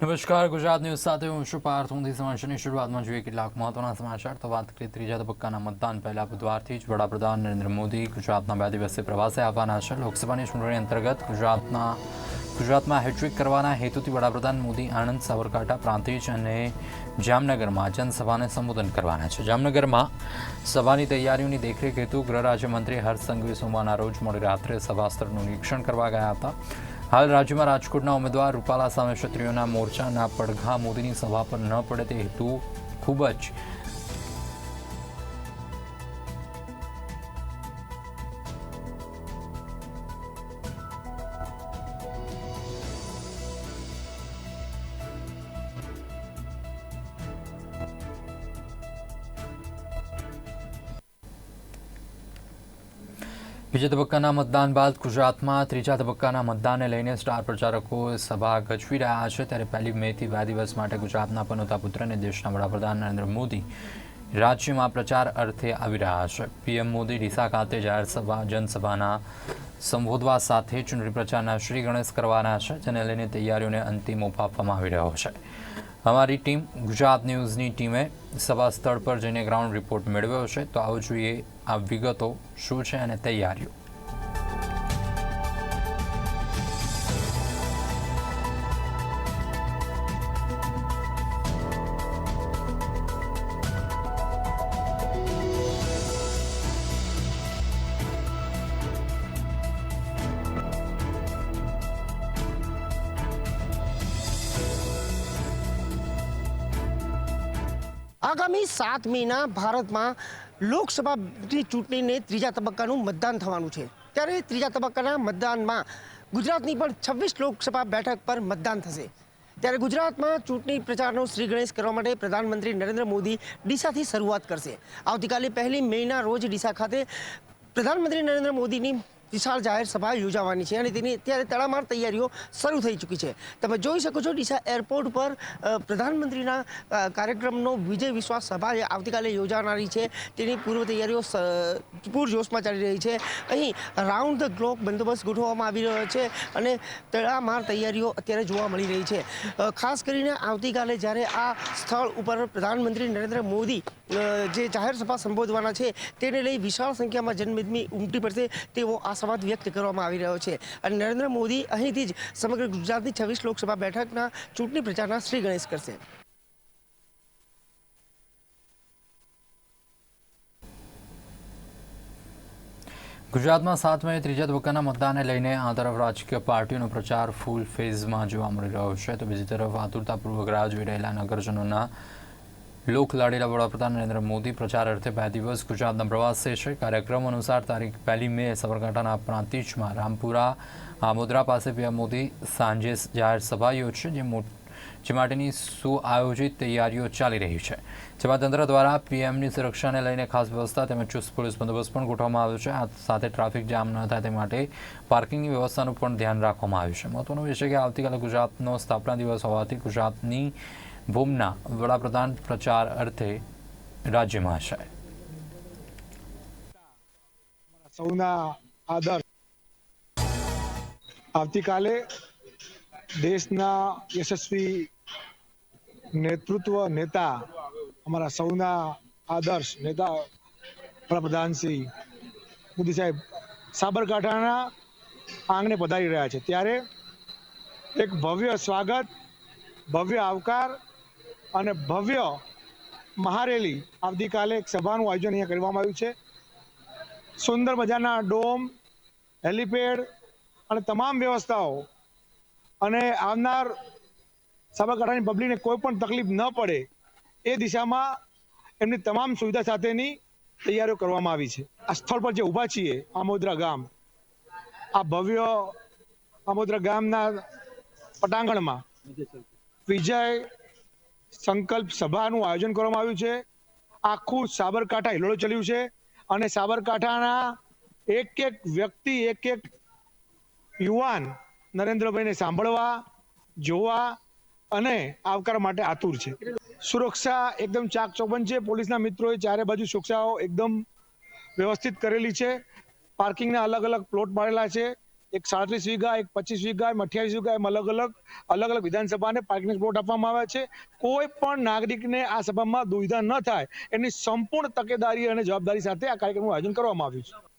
નમસ્કાર, ગુજરાત ન્યૂઝ સાથે હું છું પાર્થ સમાચારની શરૂઆતમાં જોઈએ કેટલાક મહત્વના સમાચાર. તો વાત કરીએ ત્રીજા તબક્કાના મતદાન. પહેલા બુધવારથી જ વડાપ્રધાન નરેન્દ્ર મોદી ગુજરાતના બે દિવસીય પ્રવાસે આવવાના છે. લોકસભાની ચૂંટણી અંતર્ગત ગુજરાતના, ગુજરાતમાં હેટ્રિક કરવાના હેતુથી વડાપ્રધાન મોદી આણંદ, સાબરકાંઠા પ્રાંતિજ અને જામનગરમાં જનસભાને સંબોધન કરવાના છે. જામનગરમાં સભાની તૈયારીઓની દેખરેખ હેતુ ગૃહ રાજ્યમંત્રી હર્ષ સંઘવી સોમવારના રોજ મોડી રાત્રે સભાસ્થળનું નિરીક્ષણ કરવા ગયા હતા. હાલ રાજ્યમાં રાજકોટના ઉમેદવાર રૂપાલા સામે ક્ષત્રિયોના મોરચાના પડઘા મોદીની સભા પર ન પડે તે હેતુ ખૂબ જ બીજા તબક્કાના મતદાન બાદ ગુજરાતમાં ત્રીજા તબક્કાના મતદાનને લઈને સ્ટાર પ્રચારકો સભા ગજવી રહ્યા છે. ત્યારે પહેલી મેથી બે દિવસ માટે ગુજરાતના પનોતા પુત્ર અને દેશના વડાપ્રધાન નરેન્દ્ર મોદી રાજ્યમાં પ્રચાર અર્થે આવી રહ્યા છે. પીએમ મોદી ડીસા ખાતે જાહેર સભા, જનસભાના સંબોધવા સાથે ચૂંટણી પ્રચારના શ્રી ગણેશ કરવાના છે, જેને લઈને તૈયારીઓને અંતિમ ઓપ આપવામાં આવી રહ્યો છે. અમારી ટીમ ગુજરાત ન્યૂઝની ટીમે સભા સ્થળ પર જઈને ગ્રાઉન્ડ રિપોર્ટ મેળવ્યો છે. તો આવો જોઈએ આ વિગતો શું છે અને તૈયારીઓ? આગામી સાત મેના ભારતમાં લોકસભાની ચૂંટણીને ત્રીજા તબક્કાનું મતદાન થવાનું છે. ત્યારે ત્રીજા તબક્કાના મતદાનમાં ગુજરાતની પણ છવ્વીસ લોકસભા બેઠક પર મતદાન થશે. ત્યારે ગુજરાતમાં ચૂંટણી પ્રચારનો શ્રી ગણેશ કરવા માટે પ્રધાનમંત્રી નરેન્દ્ર મોદી ડીસાથી શરૂઆત કરશે. આવતીકાલે પહેલી મેના રોજ ડીસા ખાતે પ્રધાનમંત્રી નરેન્દ્ર મોદીની વિશાળ જાહેર સભા યોજાવાની છે અને તેની અત્યારે તડામાર તૈયારીઓ શરૂ થઈ ચૂકી છે. તમે જોઈ શકો છો ડીસા એરપોર્ટ પર પ્રધાનમંત્રીના કાર્યક્રમનો વિજય વિશ્વાસ સભા આવતીકાલે યોજાનારી છે. તેની પૂર્વ તૈયારીઓ પૂરજોશમાં ચાલી રહી છે. અહીં રાઉન્ડ ધ ક્લોક બંદોબસ્ત ગોઠવવામાં આવી રહ્યો છે અને તડામાર તૈયારીઓ અત્યારે જોવા મળી રહી છે. ખાસ કરીને આવતીકાલે જ્યારે આ સ્થળ ઉપર પ્રધાનમંત્રી નરેન્દ્ર મોદી જે જાહેર સભા સંબોધવાના છે, તેને લઈ વિશાળ સંખ્યામાં જનમેદની ઉમટી પડશે તેવો આશાવાદ વ્યક્ત કરવામાં આવી રહ્યો છે. અને નરેન્દ્ર મોદી અહીંથી જ સમગ્ર ગુજરાતની છવ્વીસ લોકસભા બેઠકના ચૂંટણી પ્રચારના શ્રી ગણેશ કરશે. ગુજરાતમાં સાત ત્રીજા તબક્કાના મતદાનને લઈને આ તરફ રાજકીય પાર્ટીઓનો પ્રચાર ફૂલ ફેઝમાં જોવા મળી રહ્યો છે. તો બીજી તરફ આતુરતાપૂર્વક રાહ જોઈ રહેલા નગરજનોના લોક લાડેલા વડાપ્રધાન નરેન્દ્ર મોદી પ્રચાર અર્થે બે દિવસ ગુજરાતના પ્રવાસે છે. કાર્યક્રમ અનુસાર તારીખ પહેલી મે સાબરકાંઠાના પ્રાંતિજમાં રામપુરા, આમોદરા પાસે પીએમ મોદી સાંજે જાહેર સભા યોજશે જે જે માટેની સુઆયોજિત તૈયારીઓ ચાલી રહી છે. જેમાં તંત્ર દ્વારા પીએમની સુરક્ષાને લઈને ખાસ વ્યવસ્થા તેમજ ચુસ્ત પોલીસ બંદોબસ્ત પણ ગોઠવવામાં આવ્યો છે. આ સાથે ટ્રાફિક જામ ન થાય તે માટે પાર્કિંગની વ્યવસ્થાનું પણ ધ્યાન રાખવામાં આવ્યું છે. મહત્વનું એ છે કે આવતીકાલે ગુજરાતનો સ્થાપના દિવસ હોવાથી ગુજરાતની ભૂમના વડાપ્રધાન પ્રચાર અર્થે રાજ્યમાં છે સૌના આદર. આવતીકાલે દેશના યશસ્વી નેતૃત્વ નેતા અમારા સૌના આદર્શ નેતા વડાપ્રધાન શ્રી મોદી સાહેબ સાબરકાંઠાના આંગણે પધારી રહ્યા છે. ત્યારે એક ભવ્ય સ્વાગત ભવ્ય આવકાર અને ભવ્ય મહારેલી આવતીકાલે એક સભાનું આયોજન અહીંયા કરવામાં આવ્યું છે. સુંદર મજાના ડોમ, હેલીપેડ અને તમામ વ્યવસ્થાઓ અને આવનાર સાબરકાંઠાની પબ્લિકને કોઈ પણ તકલીફ ન પડે એ દિશામાં એમની તમામ સુવિધા સાથેની તૈયારીઓ કરવામાં આવી છે. આ સ્થળ પર જે ઊભા છીએ, આમોદરા ગામ, આ ભવ્ય આમોદરા ગામના પટાંગણમાં વિજય સંકલ્પ સભાનું આયોજન કરવામાં આવ્યું છે. આખું સાબરકાંઠા હિલોળો ચલ્યું છે અને સાબરકાંઠાના એક એક વ્યક્તિ, એક એક યુવાન નરેન્દ્રભાઈને સાંભળવા, જોવા અને આવકાર માટે આતુર છે. સુરક્ષા એકદમ ચાક ચોબંધ છે. પોલીસના મિત્રોએ ચારે બાજુ સુરક્ષાઓ એકદમ વ્યવસ્થિત કરેલી છે. પાર્કિંગના અલગ અલગ પ્લોટ પાડેલા છે. એક સાડત્રીસ વીઘા, એક પચીસ વીઘા, એમ અઠ્યાવીસ વીઘા, એમ અલગ અલગ અલગ અલગ વિધાનસભાને પાર્કિંગ પ્લોટ આપવામાં આવ્યા છે. કોઈ પણ નાગરિકને આ સભામાં દુવિધા ન થાય, એની સંપૂર્ણ તકેદારી અને જવાબદારી સાથે આ કાર્યક્રમનું આયોજન કરવામાં આવ્યું છે.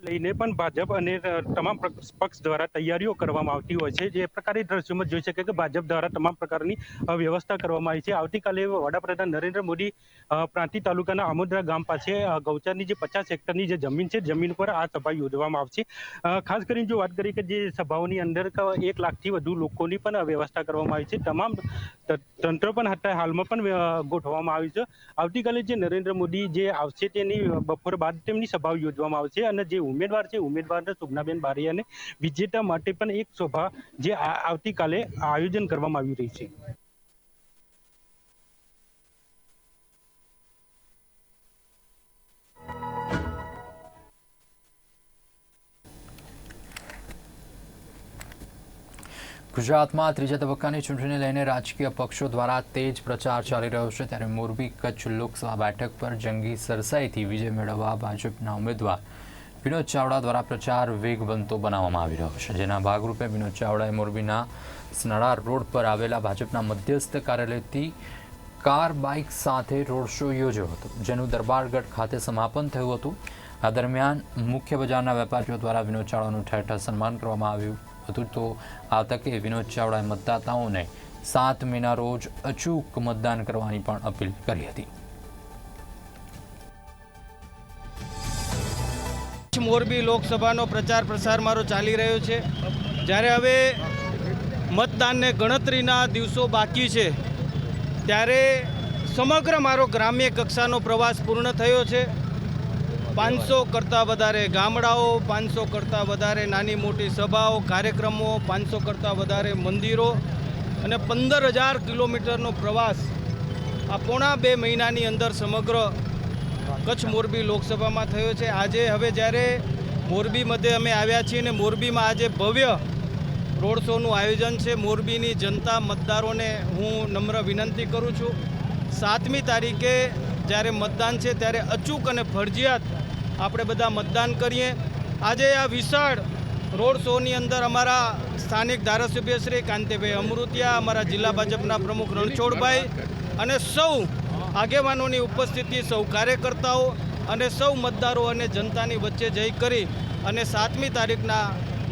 લઈને પણ ભાજપ અને તમામ પક્ષ દ્વારા તૈયારીઓ કરવામાં આવતી હોય છે. જે પ્રકારે દ્રશ્યોમાં જોઈ શકે કે ભાજપ દ્વારા તમામ પ્રકારની વ્યવસ્થા કરવામાં આવી છે. આવતીકાલે વડાપ્રધાન નરેન્દ્ર મોદી પ્રાંતિ તાલુકાના આમોદરા ગામ પાસે ગૌચરની જે પચાસ હેક્ટરની જે જમીન છે, જમીન પર આ સભા યોજવામાં આવશે. ખાસ કરીને જો વાત કરીએ કે જે સભાઓની અંદર એક લાખથી વધુ લોકોની પણ વ્યવસ્થા કરવામાં આવી છે. તમામ તંત્ર પણ અત્યારે હાલમાં પણ ગોઠવવામાં આવ્યું છે. આવતીકાલે જે નરેન્દ્ર મોદી જે આવશે તેની બપોર બાદ તેમની સભાઓ યોજવામાં આવશે અને જે ઉમેદવાર છે ઉમેદવારને સુગનાબેન બારિયાને વિજેતા માટે પણ એક સભા જે આવતીકાલે આયોજન કરવામાં આવી રહી છે. ગુજરાતમાં ત્રીજા તબક્કાની ચૂંટણીને લઈને રાજકીય પક્ષો દ્વારા તેજ પ્રચાર ચાલી રહ્યો છે. ત્યારે મોરબી કચ્છ લોકસભા બેઠક પર જંગી સરસાઈથી વિજય મેળવવા ભાજપના ઉમેદવાર વિનોદ ચાવડા દ્વારા પ્રચાર વેગ બનતો બનાવવામાં આવી રહ્યો છે, જેના ભાગરૂપે વિનોદ ચાવડાએ મોરબીના સ્નળાર રોડ પર આવેલા ભાજપના મધ્યસ્થ કાર્યાલયથી કાર, બાઇક સાથે રોડ શો યોજ્યો હતો, જેનું દરબારગઢ ખાતે સમાપન થયું હતું. આ દરમિયાન મુખ્ય બજારના વેપારીઓ દ્વારા વિનોદ ચાવડાનું ઠેર ઠેર સન્માન કરવામાં આવ્યું હતું. તો આ તકે વિનોદ ચાવડાએ મતદાતાઓને સાત મેના રોજ અચૂક મતદાન કરવાની પણ અપીલ કરી હતી. મોરબી લોકસભાનો પ્રચાર પ્રસાર મારો ચાલી રહ્યો છે. જ્યારે હવે મતદાનને ગણતરીના દિવસો બાકી છે, ત્યારે સમગ્ર મારો ગ્રામ્ય કક્ષાનો પ્રવાસ પૂર્ણ થયો છે. પાંચસો કરતાં વધારે ગામડાઓ, પાંચસો કરતાં વધારે નાની મોટી સભાઓ, કાર્યક્રમો, પાંચસો કરતાં વધારે મંદિરો અને પંદર હજાર કિલોમીટરનો પ્રવાસ આ પોણા બે મહિનાની અંદર સમગ્ર કચ્છ મોરબી લોકસભામાં થયો છે. આજે હવે જ્યારે મોરબી મધ્યે અમે આવ્યા છીએ અને મોરબીમાં આજે ભવ્ય રોડ શોનું આયોજન છે. મોરબીની જનતા મતદારોને હું નમ્ર વિનંતી કરું છું. સાતમી તારીખે જ્યારે મતદાન છે ત્યારે અચૂક અને ફરજિયાત આપણે બધા મતદાન કરીએ. આજે આ વિશાળ રોડ શોની અંદર અમારા સ્થાનિક ધારાસભ્ય શ્રી કાંતિભાઈ અમૃતિયા, અમારા જિલ્લા ભાજપના પ્રમુખ રણછોડભાઈ અને સૌ આગેવાનોની ઉપસ્થિતિ સૌ કાર્યકર્તાઓ અને સૌ મતદારો અને જનતાની વચ્ચે જઈ કરી અને સાતમી તારીખના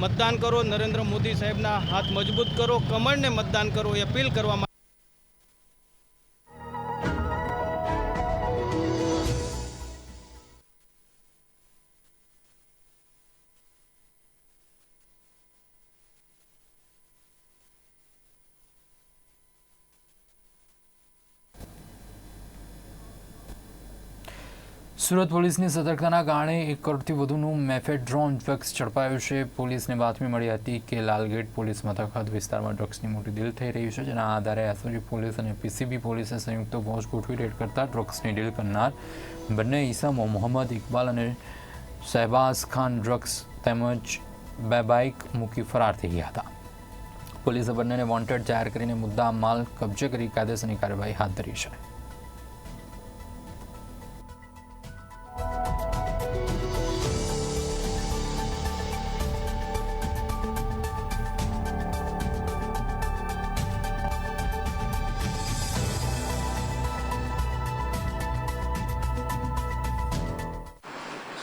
મતદાન કરો. નરેન્દ્ર મોદી સાહેબના હાથ મજબૂત કરો. કમળને મતદાન કરો એ અપીલ કરવામાં સુરત પોલીસની સતર્કતાના કારણે એક કરોડથી વધુનું મેફેડ્રોન ડ્રગ્સ ઝડપાયું છે. પોલીસને બાતમી મળી હતી કે લાલગેટ પોલીસ મથક હદ વિસ્તારમાં ડ્રગ્સની મોટી ડીલ થઈ રહી છે, જેના આધારે એસઓજી પોલીસ અને પીસીબી પોલીસે સંયુક્ત પહોંચ ગોઠવી રેડ કરતા ડ્રગ્સની ડીલ કરનાર બંને ઈસમો મોહમ્મદ ઇકબાલ અને શહેબાઝ ખાન ડ્રગ્સ તેમજ બે બાઇક મૂકી ફરાર થઈ ગયા હતા. પોલીસે બંનેને વોન્ટેડ જાહેર કરીને મુદ્દા માલ કબજે કરી કાયદેસરની કાર્યવાહી હાથ ધરી છે.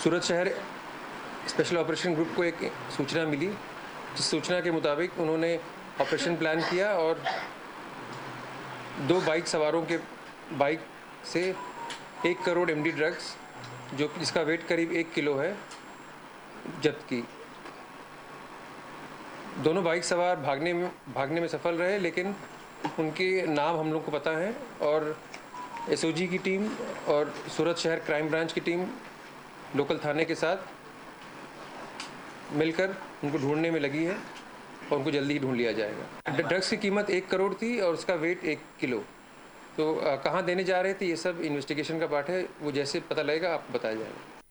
सूरत शहर स्पेशल ऑपरेशन ग्रुप को एक सूचना मिली। जिस सूचना के मुताबिक उन्होंने ऑपरेशन प्लान किया और दो बाइक सवारों के बाइक से एक करोड़ एमडी ड्रग्स जो जिसका वेट करीब एक किलो है, जब्त की। दोनों बाइक सवार भागने में भागने में सफल रहे, लेकिन उनके नाम हम लोग को पता है और एसओजी की टीम और सूरत शहर क्राइम ब्रांच की टीम लोकल थाने के साथ मिलकर उनको ढूँढने में लगी है और उनको जल्दी ही ढूंढ लिया जाएगा। ड्रग्स की कीमत एक करोड़ थी और उसका वेट एक किलो। तो कहाँ देने जा रहे थे? ये सब इन्वेस्टिगेशन का पार्ट है। वो जैसे पता लगेगा, आप बताया जाएगा।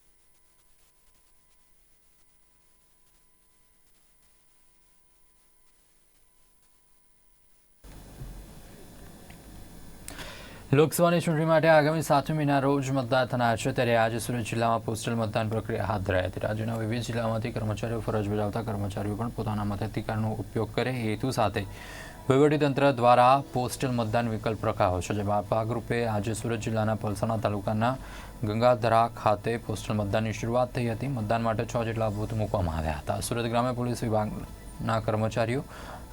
લોકસભાની ચૂંટણી માટે આગામી સાતમી મહિના રોજ મતદાન થનાર છે. ત્યારે આજે સુરત જિલ્લામાં પોસ્ટલ મતદાન પ્રક્રિયા હાથ ધરાઈ હતી. રાજ્યના વિવિધ જિલ્લામાંથી કર્મચારીઓ ફરજ બજાવતા કર્મચારીઓ પણ પોતાના મતાધિકારનો ઉપયોગ કરે હેતુ સાથે વહીવટીતંત્ર દ્વારા પોસ્ટલ મતદાન વિકલ્પ રખાયો છે. જેમાં ભાગરૂપે આજે સુરત જિલ્લાના પલસાણા તાલુકાના ગંગાધરા ખાતે પોસ્ટલ મતદાનની શરૂઆત થઈ હતી. મતદાન માટે છ જેટલા બૂથ મૂકવામાં આવ્યા હતા. સુરત ગ્રામ્ય પોલીસ વિભાગના કર્મચારીઓ,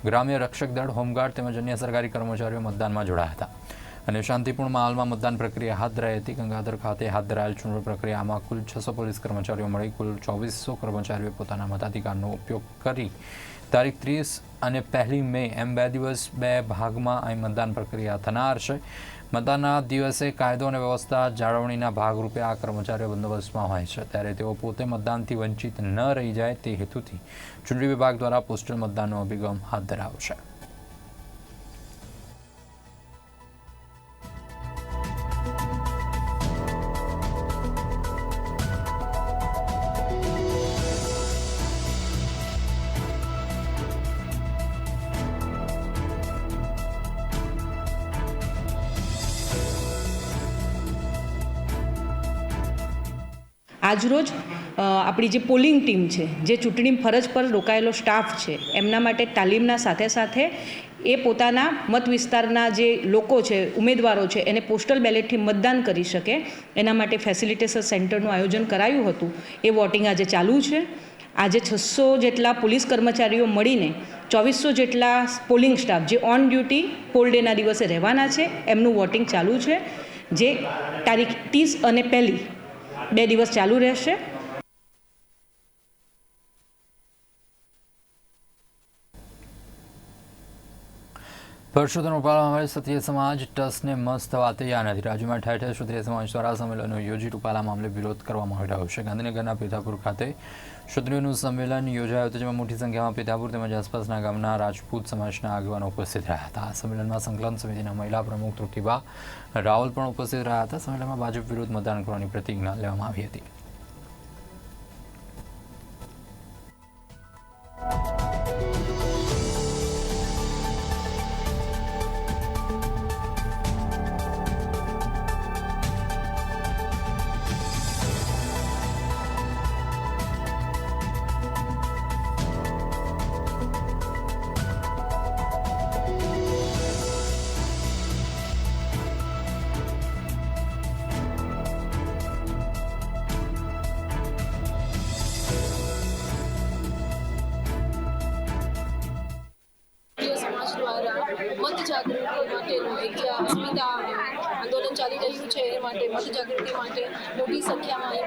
ગ્રામ્ય રક્ષક દળ, હોમગાર્ડ તેમજ અન્ય સરકારી કર્મચારીઓ મતદાનમાં જોડાયા હતા. અને શાંતિપૂર્ણ માહોલમાં મતદાન પ્રક્રિયા હાથ ધરાઈ હતી. ગંગાધર ખાતે હાથ ધરાયેલ ચૂંટણી પ્રક્રિયામાં કુલ છસો પોલીસ કર્મચારીઓ મળી, કુલ ચોવીસો કર્મચારીઓએ પોતાના મતાધિકારનો ઉપયોગ કરી. તારીખ ત્રીસ અને પહેલી મે, એમ બે દિવસ બે ભાગમાં અહીં મતદાન પ્રક્રિયા થનાર છે. મતદાનના દિવસે કાયદો અને વ્યવસ્થા જાળવણીના ભાગરૂપે આ કર્મચારીઓ બંદોબસ્તમાં હોય છે. ત્યારે તેઓ પોતે મતદાનથી વંચિત ન રહી જાય તે હેતુથી ચૂંટણી વિભાગ દ્વારા પોસ્ટલ મતદાનનો અભિગમ હાથ ધરાવ્યો આજરોજ આપણી જે પોલિંગ ટીમ છે, જે ચૂંટણી ફરજ પર રોકાયેલો સ્ટાફ છે, એમના માટે તાલીમના સાથે સાથે એ પોતાના મત વિસ્તારના જે લોકો છે, ઉમેદવારો છે, એને પોસ્ટલ બેલેટથી મતદાન કરી શકે. એના માટે ફેસિલિટેશન સેન્ટરનું આયોજન કરાયું હતું. એ વોટિંગ આજે ચાલુ છે. આજે છસો જેટલા પોલીસ કર્મચારીઓ મળીને ચોવીસો જેટલા પોલિંગ સ્ટાફ જે ઓન ડ્યુટી પોલ ડેના દિવસે રહેવાના છે, એમનું વોટિંગ ચાલુ છે. જે તારીખ ત્રીસ અને પહેલી બે દિવસ ચાલુ રહેશે. પરસોત્તમ રૂપાલા અમારે ક્ષત્રિય સમાજ ટસને મસ્ત થવા તૈયાર નથી રાજ્યમાં ઠેર ઠેર ક્ષત્રિય સમાજ દ્વારા સંમેલનો યોજી રૂપાલા મામલે વિરોધ કરવામાં આવી રહ્યો છે. ગાંધીનગરના પેથાપુર ખાતે ક્ષત્રિયોનું સંમેલન યોજાયું હતું, જેમાં મોટી સંખ્યામાં પેધાપુર તેમજ આસપાસના ગામના રાજપૂત સમાજના આગેવાનો ઉપસ્થિત રહ્યા હતા. આ સંમેલનમાં સંકલન સમિતિના મહિલા પ્રમુખ તૃપ્તિબા રાવલ પણ ઉપસ્થિત રહ્યા હતા. સંમેલનમાં ભાજપ વિરુદ્ધ મતદાન કરવાની પ્રતિજ્ઞા લેવામાં આવી હતી.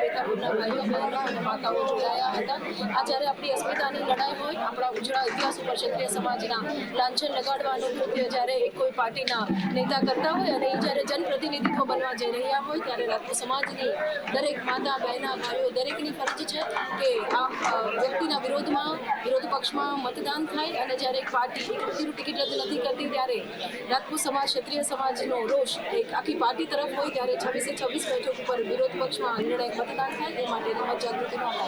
સંખ્યામાં અહીં ભાઈઓ અને માતાઓ જોડાયા હતા. આ જ્યારે આપણી અસ્મિતાની લડાઈ હોય, આપણા ઉજળા ઇતિહાસ ઉપર ક્ષત્રિય સમાજના લાંછન લગાડવાનું કૃત્ય જ્યારે એક કોઈ પાર્ટીના નેતા કરતા હોય અને એ જ્યારે જનપ્રતિનિધિત્વ બનવા જઈ રહ્યા હોય, ત્યારે રાજપૂત સમાજની દરેક માતા, બહેના, ભાઈઓ દરેકની ફરજ છે કે આ વ્યક્તિના વિરોધમાં, વિરોધ પક્ષમાં મતદાન થાય અને જ્યારે એક પાર્ટી એક ટિકિટ રદ નથી કરતી, ત્યારે રાજપૂત સમાજ, ક્ષત્રિય સમાજનો રોષ એક આખી પાર્ટી તરફ હોય, ત્યારે છવ્વીસે છવ્વીસ બેઠક ઉપર વિરોધ પક્ષમાં નિર્ણાયક મતદાન થાય તે માટે મત જાગૃતિનો આ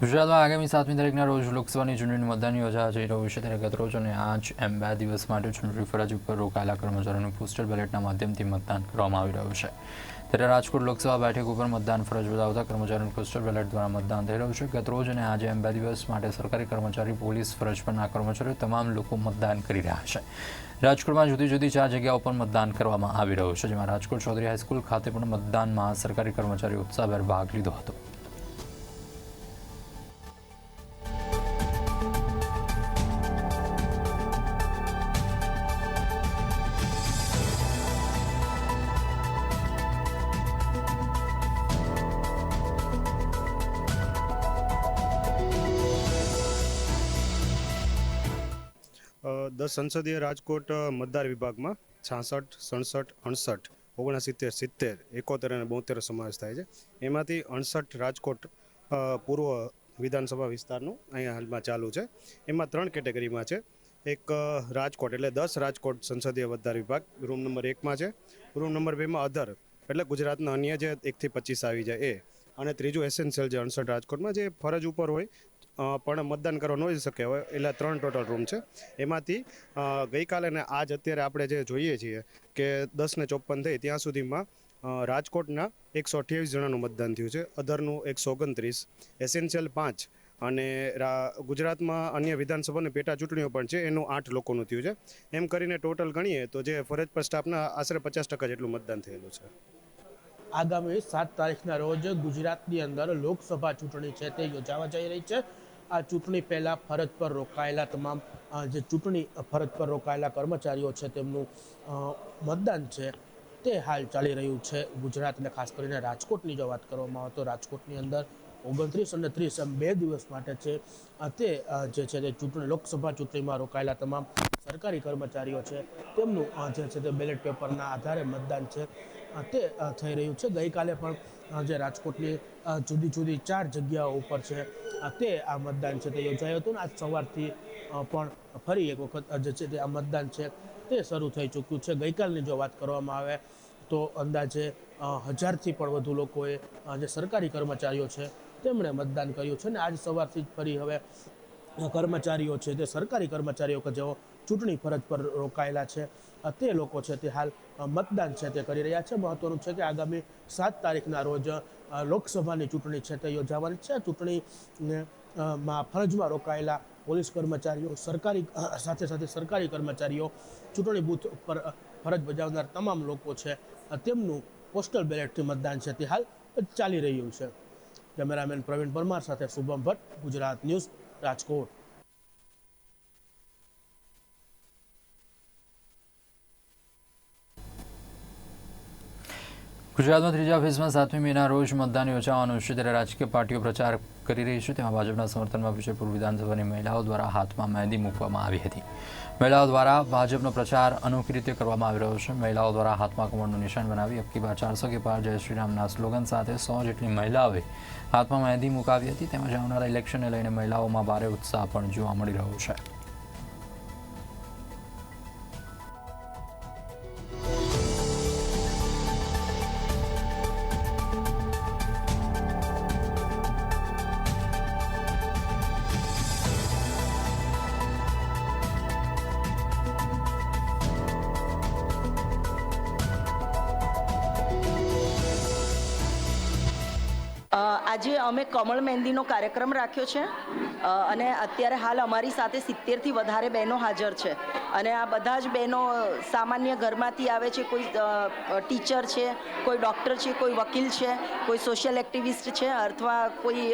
ગુજરાતમાં આગામી સાતમી તારીખના રોજ લોકસભાની ચૂંટણીનું મતદાન યોજાવા જઈ રહ્યું છે ત્યારે ગતરોજ અને આજ એમ બે દિવસ માટે ચૂંટણી ફરજ ઉપર રોકાયેલા કર્મચારીઓનું પોસ્ટલ બેલેટના માધ્યમથી મતદાન કરવામાં આવી રહ્યું છે. ત્યારે રાજકોટ લોકસભા બેઠક ઉપર મતદાન ફરજ બજાવતા કર્મચારીઓનું પોસ્ટલ બેલેટ દ્વારા મતદાન થઈ રહ્યું છે. ગતરોજ અને આજે એમ બે દિવસ માટે સરકારી કર્મચારી, પોલીસ, ફરજ પરના કર્મચારીઓ તમામ લોકો મતદાન કરી રહ્યા છે. રાજકોટમાં જુદી જુદી ચાર જગ્યાઓ પર મતદાન કરવામાં આવી રહ્યું છે, જેમાં રાજકોટ ચૌધરી હાઈસ્કૂલ ખાતે પણ મતદાનમાં સરકારી કર્મચારીઓ ઉત્સાહભેર ભાગ લીધો હતો. દસ સંસદીય રાજકોટ મતદાર વિભાગમાં છાસઠ, સડસઠ, અડસઠ, ઓગણસિત્તેર, સિત્તેર, એકોતેર અને બોતેર સમાવેશ થાય છે. એમાંથી અડસઠ રાજકોટ પૂર્વ વિધાનસભા વિસ્તારનું અહીંયા હાલમાં ચાલુ છે. એમાં ત્રણ કેટેગરીમાં છે. એક રાજકોટ, એટલે દસ રાજકોટ સંસદીય મતદાર વિભાગ, રૂમ નંબર એકમાં છે. રૂમ નંબર બેમાં અધર એટલે ગુજરાતના અન્ય જે એકથી પચીસ આવી જાય એ. અને ત્રીજું એસેન્શિયલ છે અણસઠ રાજકોટમાં જે ફરજ ઉપર હોય પણ મતદાન કરવા ન શકે. હવે એટલે ત્રણ ટોટલ રૂમ છે. એમાંથી ગઈકાલે ને આજ અત્યારે આપણે જે જોઈએ છીએ કે દસ ને ચોપન થઈ, ત્યાં સુધીમાં રાજકોટના એકસો અઠ્યાવીસ જણાનું મતદાન થયું છે. અધરનું એકસો ઓગણત્રીસ, એસેન્શિયલ પાંચ અને ગુજરાતમાં અન્ય વિધાનસભાની પેટા ચૂંટણીઓ પણ છે. એનું આઠ લોકોનું થયું છે. એમ કરીને ટોટલ ગણીએ તો જે ફરજ પર સ્ટાફના આશરે પચાસ ટકા જેટલું મતદાન થયેલું છે. આગામી સાત તારીખના રોજ ગુજરાતની અંદર લોકસભા ચૂંટણી છે તે યોજાવા જઈ રહી છે. આ ચૂંટણી પહેલાં ફરજ પર રોકાયેલા તમામ જે ચૂંટણી ફરજ પર રોકાયેલા કર્મચારીઓ છે, તેમનું મતદાન છે, તે હાલ ચાલી રહ્યું છે. ગુજરાતને ખાસ કરીને રાજકોટની જો વાત કરવામાં આવે તો રાજકોટની અંદર ઓગણત્રીસ અને ત્રીસ એમ બે દિવસ માટે છે. તે જે છે તે ચૂંટણી, લોકસભા ચૂંટણીમાં રોકાયેલા તમામ સરકારી કર્મચારીઓ છે, તેમનું જે છે તે બેલેટ પેપરના આધારે મતદાન છે. તે થઈ રહ્યું છે. ગઈકાલે પણ જે રાજકોટની જુદી જુદી ચાર જગ્યાઓ ઉપર છે. તે આ મતદાન છે તે યોજાયું હતું ને આજ સવારથી પણ ફરી એક વખત જે છે તે આ મતદાન છે તે શરૂ થઈ ચૂક્યું છે. ગઈકાલની જો વાત કરવામાં આવે તો અંદાજે હજારથી પણ વધુ લોકોએ જે સરકારી કર્મચારીઓ છે તેમણે મતદાન કર્યું છે ને આજ સવારથી જ ફરી હવે કર્મચારીઓ છે તે સરકારી કર્મચારીઓ કે જેઓ ચૂંટણી ફરજ પર રોકાયેલા છે તે લોકો છે તે હાલ મતદાન છે તે કરી રહ્યા છે. મહત્વનું છે કે આગામી સાત તારીખના રોજ લોકસભાની ચૂંટણી છે તે યોજાવાની છે. ચૂંટણીને ચૂંટણી માં ફરજમાં રોકાયેલા પોલીસ કર્મચારીઓ, સરકારી સાથે સાથે સરકારી કર્મચારીઓ ચૂંટણી બૂથ ઉપર ફરજ બજાવનાર તમામ લોકો છે. તેમનું પોસ્ટલ બેલેટથી મતદાન છે. તે હાલ ચાલી રહ્યું છે. કેમેરામેન પ્રવીણ પરમાર સાથે શુભમ ભટ્ટ, ગુજરાત ન્યૂઝ રાજકોટ. ગુજરાતમાં ત્રીજા ફેઝમાં સાતમી મેના રોજ મતદાન યોજાવાનું છે. ત્યારે રાજકીય પાર્ટીઓ પ્રચાર કરી રહી છે, તેમાં ભાજપના સમર્થનમાં વિજયપુર વિધાનસભાની મહિલાઓ દ્વારા હાથમાં મહેંદી મૂકવામાં આવી હતી. મહિલાઓ દ્વારા ભાજપનો પ્રચાર અનોખી રીતે કરવામાં આવી રહ્યો છે. મહિલાઓ દ્વારા હાથમાં કમળનું નિશાન બનાવી અબકી બાર ચારસો કે પાર જય શ્રીરામના સ્લોગન સાથે સો જેટલી મહિલાઓએ હાથમાં મહેંદી મુકાવી હતી. તેમજ આવનારા ઇલેક્શનને લઈને મહિલાઓમાં ભારે ઉત્સાહ પણ જોવા મળી રહ્યો છે. અમે મહેંદીનો કાર્યક્રમ રાખ્યો છે. અને અત્યારે હાલ અમારી સાથે સિત્તેરથી વધારે બહેનો હાજર છે. અને આ બધા જ બહેનો સામાન્ય ઘરમાંથી આવે છે, કોઈ ટીચર છે, કોઈ ડૉક્ટર છે, કોઈ વકીલ છે, કોઈ સોશિયલ એક્ટિવિસ્ટ છે, અથવા કોઈ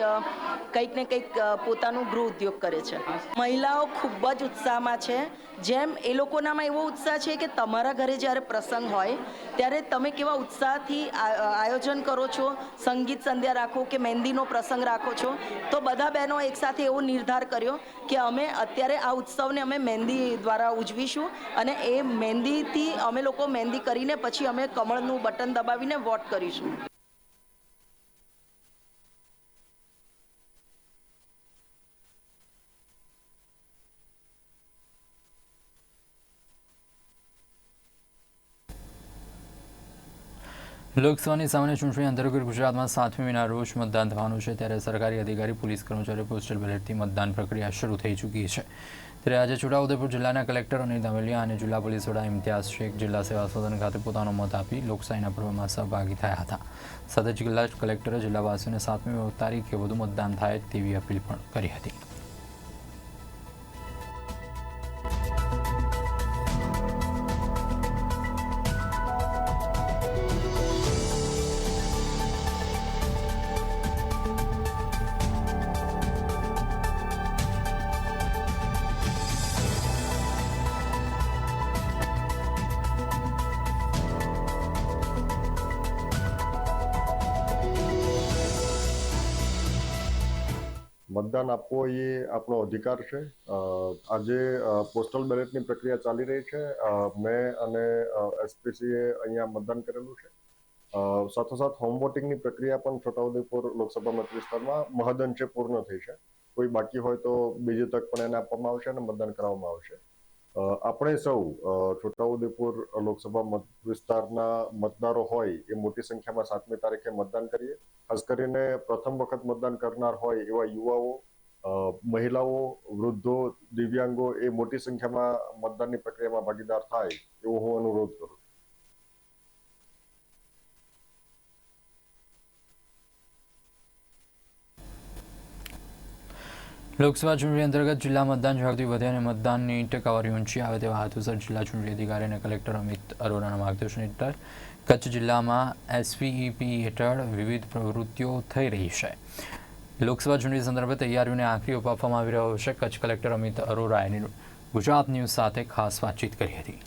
કંઈક ને કંઈક પોતાનું ગૃહ ઉદ્યોગ કરે છે. મહિલાઓ ખૂબ જ ઉત્સાહમાં છે. જેમ એ લોકોનામાં એવો ઉત્સાહ છે કે તમારા ઘરે જ્યારે પ્રસંગ હોય, ત્યારે તમે કેવા ઉત્સાહથી આયોજન કરો છો? સંગીત સંધ્યા રાખો કે મહેંદીનો પ્રસંગ રાખો છો? તો બધા બહેનો એકસાથે એવો નિર્ધાર કર્યો કે અમે અત્યારે આ ઉત્સવને અમે મહેંદી દ્વારા ઉજવીશું અને એ મહેંદીથી અમે લોકો મહેંદી કરીને પછી અમે કમળનું બટન દબાવીને વોટ કરીશું. લોકસભાની સામાન્ય ચૂંટણી અંતર્ગત ગુજરાતમાં સાતમી મેના રોજ મતદાન થવાનું છે. ત્યારે સરકારી અધિકારી, પોલીસ કર્મચારીઓ પોસ્ટલ બેલેટથી મતદાન પ્રક્રિયા શરૂ થઈ ચૂકી છે. ત્યારે આજે છોટાઉદેપુર જિલ્લાના કલેક્ટર અનિલ દામલિયા અને જિલ્લા પોલીસ વડા ઇમ્તિયાઝ શેખ જિલ્લા સેવા સદન ખાતે પોતાનો મત આપી લોકશાહીના પર્વમાં સહભાગી થયા હતા. સાથે જ જિલ્લા કલેક્ટરે જિલ્લાવાસીઓને સાતમી તારીખે વધુ મતદાન થાય તેવી અપીલ પણ કરી હતી. મતદાન આપવો એ આપણો અધિકાર છે. આજે પોસ્ટલ બેલેટની પ્રક્રિયા ચાલી રહી છે. મેં અને એસપીસીએ અહીંયા મતદાન કરેલું છે. સાથોસાથ હોમ વોટિંગની પ્રક્રિયા પણ છોટાઉદેપુર લોકસભા મત વિસ્તારમાં મહદઅંશે પૂર્ણ થઈ છે. કોઈ બાકી હોય તો બીજી તક પણ એને આપવામાં આવશે અને મતદાન કરાવવામાં આવશે. આપણે સૌ છોટાઉદેપુર લોકસભા મત વિસ્તારના મતદારો હોય એ મોટી સંખ્યામાં સાતમી તારીખે મતદાન કરીએ. ખાસ કરીને પ્રથમ વખત મતદાન કરનાર હોય એવા યુવાઓ મહિલાઓ, વૃદ્ધો, દિવ્યાંગો એ મોટી સંખ્યામાં મતદાનની પ્રક્રિયામાં ભાગીદાર થાય એવો હું અનુરોધ કરું. લોકસભા ચૂંટણી અંતર્ગત જિલ્લા મતદાન જાગૃતિ વધે અને મતદાનની ટકાવારી ઊંચી આવે તેવા હાથુસર જિલ્લા ચૂંટણી અધિકારી અને કલેક્ટર અમિત અરોરાના માર્ગદર્શન હેઠળ કચ્છ જિલ્લામાં એસવીઈપી હેઠળ વિવિધ પ્રવૃત્તિઓ થઈ રહી છે. લોકસભા ચૂંટણી સંદર્ભે તૈયારીઓને આખરી ઓપ આપવામાં આવી રહ્યો છે. કચ્છ કલેક્ટર અમિત અરોરાએ ગુજરાત ન્યૂઝ સાથે ખાસ વાતચીત કરી હતી.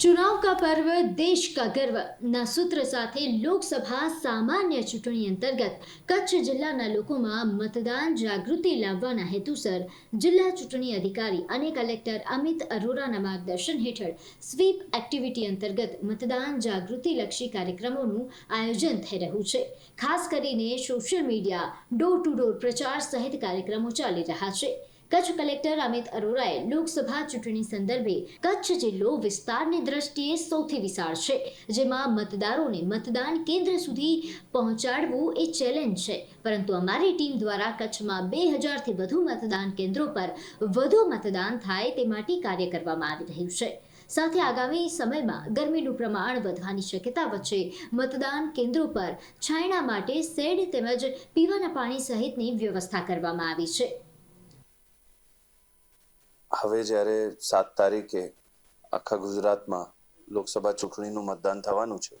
ચુનાવ કા પર્વ દેશ કા ગર્વ ના સૂત્ર સાથે લોકસભા સામાન્ય ચૂંટણી અંતર્ગત કચ્છ જિલ્લાના લોકોમાં મતદાન જાગૃતિ લાવવાના હેતુસર જિલ્લા ચૂંટણી અધિકારી અને કલેક્ટર અમિત અરોરાના માર્ગદર્શન હેઠળ સ્વીપ એક્ટિવિટી અંતર્ગત મતદાન જાગૃતિલક્ષી કાર્યક્રમોનું આયોજન થઈ રહ્યું છે ખાસ કરીને social media door to door પ્રચાર સહિત કાર્યક્રમો ચાલી રહ્યા છે કચ્છ કલેક્ટર અમિત અરોરાએ લોકસભા ચૂંટણી સંદર્ભે કચ્છ જિલ્લો વિસ્તારની દ્રષ્ટિએ સૌથી વિશાળ છે, જેમાં મતદારોને મતદાન કેન્દ્ર સુધી પહોંચાડવું એ ચેલેન્જ છે. પરંતુ અમારી ટીમ દ્વારા કચ્છમાં બે હજારથી વધુ મતદાન કેન્દ્રો પર વધુ મતદાન થાય તે માટે કાર્ય કરવામાં આવી રહ્યું છે. સાથે આગામી સમયમાં ગરમીનું પ્રમાણ વધવાની શક્યતા વચ્ચે મતદાન કેન્દ્રો પર છાયણા માટે શેડ તેમજ પીવાના પાણી સહિતની વ્યવસ્થા કરવામાં આવી છે. હવે જ્યારે સાત તારીખે આખા ગુજરાતમાં લોકસભા ચૂંટણીનું મતદાન થવાનું છે,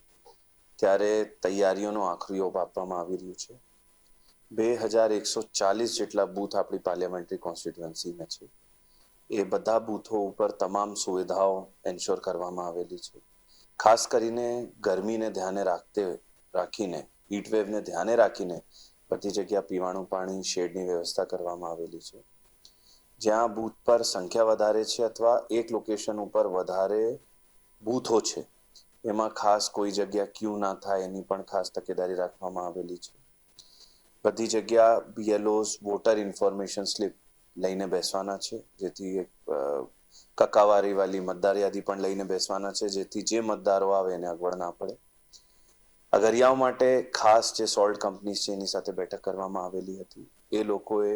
ત્યારે તૈયારીઓનો આખરી ઓપ આપવામાં આવી રહ્યું છે. બે હજાર એકસો ચાલીસ જેટલા બૂથ આપણી પાર્લિયામેન્ટરી કોન્સ્ટિટ્યુઅન્સીમાં છે. એ બધા બૂથો ઉપર તમામ સુવિધાઓ એન્શ્યોર કરવામાં આવેલી છે. ખાસ કરીને ગરમીને ધ્યાને રાખતે રાખીને હીટવેવને ધ્યાને રાખીને બધી જગ્યા પીવાનું પાણી, શેડની વ્યવસ્થા કરવામાં આવેલી છે. જ્યાં બૂથ પર સંખ્યા વધારે છે અથવા એક લોકેશન ઉપર વધારે બૂથો છે. એમાં ખાસ કોઈ જગ્યા ક્યુ ના થાય એની પણ ખાસ તકેદારી રાખવામાં આવેલી છે. બધી જગ્યા બીએલઓઝ વોટર ઇન્ફોર્મેશન સ્લિપ લઈને બેસવાના છે. જેથી એક કકાવારી વાલી મતદાર યાદી પણ લઈને બેસવાના છે. જેથી જે મતદારો આવે એને અગવડ ના પડે. અગરિયાઓ માટે ખાસ જે સોલ્ટ કંપનીઝ છે એની સાથે બેઠક કરવામાં આવેલી હતી. એ લોકોએ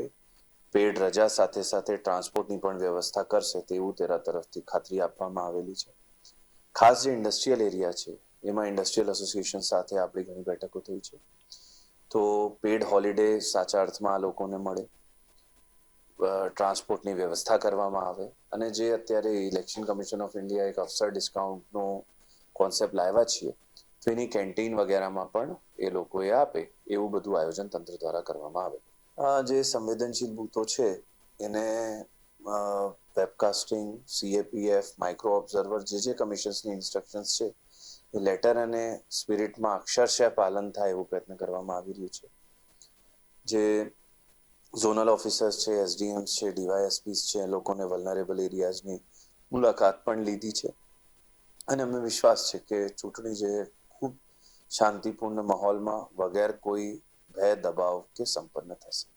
પેડ રજા સાથે સાથે ટ્રાન્સપોર્ટની પણ વ્યવસ્થા કરશે તેવું તેરા તરફથી ખાતરી આપવામાં આવેલી છે. ખાસ જે ઇન્ડસ્ટ્રીયલ એરિયા છે, એમાં ઇન્ડસ્ટ્રીયલ એસોસિએશન સાથે આપણી ઘણી બેઠકો થઈ છે. તો પેડ હોલિડે સાચા અર્થમાં આ લોકોને મળે ટ્રાન્સપોર્ટની વ્યવસ્થા કરવામાં આવે અને જે અત્યારે ઇલેક્શન કમિશન ઓફ ઇન્ડિયા એક અફસર ડિસ્કાઉન્ટનો કોન્સેપ્ટ લાવ્યા છીએ, તો એની કેન્ટીન વગેરેમાં પણ એ લોકોએ આપે એવું બધું આયોજન તંત્ર દ્વારા કરવામાં આવે. જે સંવેદનશીલ બૂથો છે, એને વેબકાસ્ટિંગ સીએપીએફ માઇક્રો ઓબ્ઝર્વર જે જે કમિશન્સની ઇન્સ્ટ્રક્શન્સ છે, એ લેટર અને સ્પિરિટમાં અક્ષરશઃ પાલન થાય એવું પ્રયત્ન કરવામાં આવી રહ્યું છે. જે ઝોનલ ઓફિસર્સ છે એસડીએમ્સ છે ડીવાયએસપીસ છે લોકોને વલનરેબલ એરિયાઝની મુલાકાત પણ લીધી છે. અને અમને વિશ્વાસ છે કે ચૂંટણી જે ખૂબ શાંતિપૂર્ણ માહોલમાં વગેર કોઈ ભય, દબાવ કે સંપન્ન થશે.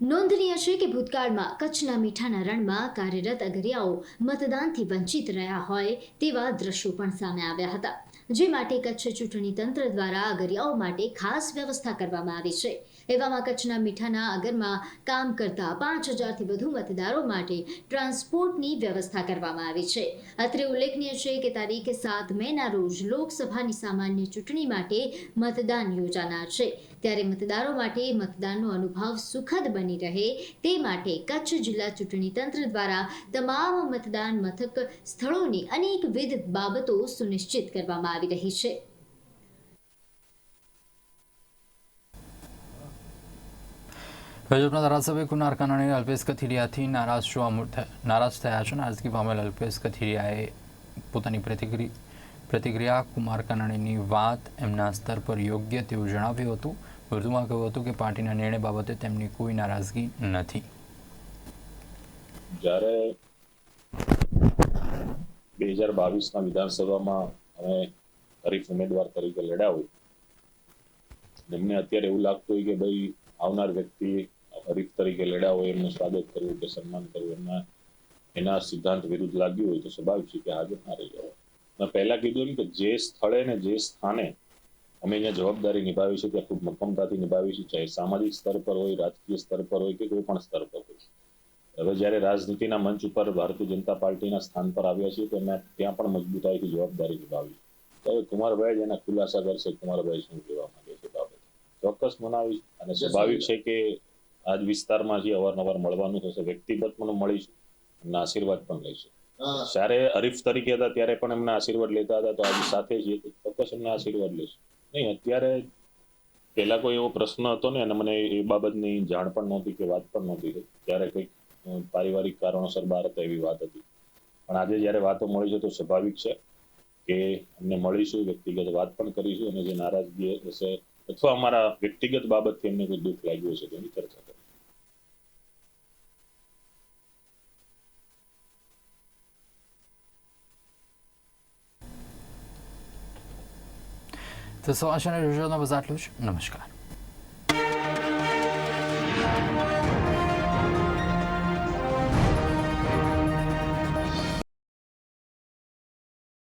નોંધનીય છે કે ભૂતકાળમાં કચ્છના મીઠાના રણમાં કાર્યરત અગરિયાઓ મતદાનથી વંચિત રહ્યા હોય તેવા દ્રશ્યો પણ સામે આવ્યા હતા. જે માટે કચ્છ ચૂંટણી તંત્ર દ્વારા અગરિયાઓ માટે ખાસ વ્યવસ્થા કરવામાં આવી છે. એવામાં કચ્છના મીઠાના અગરમાં કામ કરતા પાંચ હજારથી વધુ મતદારો માટે ટ્રાન્સપોર્ટની વ્યવસ્થા કરવામાં આવી છે. અત્રે ઉલ્લેખનીય છે કે તારીખ સાત મેના રોજ લોકસભાની સામાન્ય ચૂંટણી માટે મતદાન યોજાનાર છે. ત્યારે મતદારો માટે મતદાનનો અનુભવ સુખદ બની રહે તે માટે કચ્છ જિલ્લા ચૂંટણી તંત્ર દ્વારા તમામ મતદાન મથક સ્થળોની અનેકવિધ બાબતો સુનિશ્ચિત કરવામાં આવી રહી છે ભાજપના ધારાસભ્ય કુનાર કાનાણી અલ્પેશ કથિરિયાથી નારાજ જોવા નારાજ થયા છે નારાજગી પામેલ અલ્પેશ કથિરિયાએ પોતાની પ્રતિક્રિયા કુમાર કાનાણીની વાત એમના સ્તર પર યોગ્ય તેવું જણાવ્યું હતું વધુમાં કહ્યું હતું કે પાર્ટીના નિર્ણય બાબતે તેમની કોઈ નારાજગી નથી જ્યારે બે હજાર બાવીસના વિધાનસભામાં અમે હરીફ ઉમેદવાર તરીકે હોય એમને અત્યારે એવું લાગતું હોય કે ભાઈ આવનાર વ્યક્તિ હરીફ તરીકે હોય એમનું સ્વાગત કરવું કે સન્માન કરવું, એમના, એના સિદ્ધાંત વિરુદ્ધ લાગ્યું હોય તો સ્વાભાવિક છે કે હાજર ના રહી જવાય. મેં પહેલા કીધું એમ કે જે સ્થળે ને જે સ્થાને અમે અહીંયા જવાબદારી નિભાવી છે, ત્યાં ખૂબ મક્કમતાથી નિભાવી છે, ચાહે સામાજિક સ્તર પર હોય, રાજકીય સ્તર પર હોય કે કોઈ પણ સ્તર પર હોય. હવે જ્યારે રાજનીતિના મંચ ઉપર ભારતીય જનતા પાર્ટીના સ્થાન પર આવ્યા છીએ, તો મેં ત્યાં પણ મજબૂતાઈથી જવાબદારી નિભાવી તો કુમારભાઈ જ એના ખુલાસા કરશે કુમારભાઈ શું કહેવા માંગે છે બાબતે ચોક્કસ મનાવી અને સ્વાભાવિક છે કે આજ વિસ્તારમાં જે અવારનવાર મળવાનું થશે. વ્યક્તિગત પણ મળીશું એમના આશીર્વાદ પણ લઈશું. જ્યારે હરીફ તરીકે હતા ત્યારે પણ એમના આશીર્વાદ લેતા હતા તો આજે સાથે છીએ ચોક્કસ એમના આશીર્વાદ લઈશું. નહીં અત્યારે પહેલા કોઈ એવો પ્રશ્ન હતો ને અને મને એ બાબતની જાણ પણ નહોતી કે વાત પણ નહોતી. ત્યારે કંઈક પારિવારિક કારણોસર બહાર હતા એવી વાત હતી. પણ આજે જ્યારે વાતો મળી છે તો સ્વાભાવિક છે. કે અમને મળીશું, વ્યક્તિગત વાત પણ કરીશું અને જે નારાજગી હશે અથવા અમારા વ્યક્તિગત બાબતથી એમને કોઈ દુઃખ લાગ્યું હશે તેની ચર્ચા કરીશું. તો સમાચાર બસ આટલું જ. નમસ્કાર.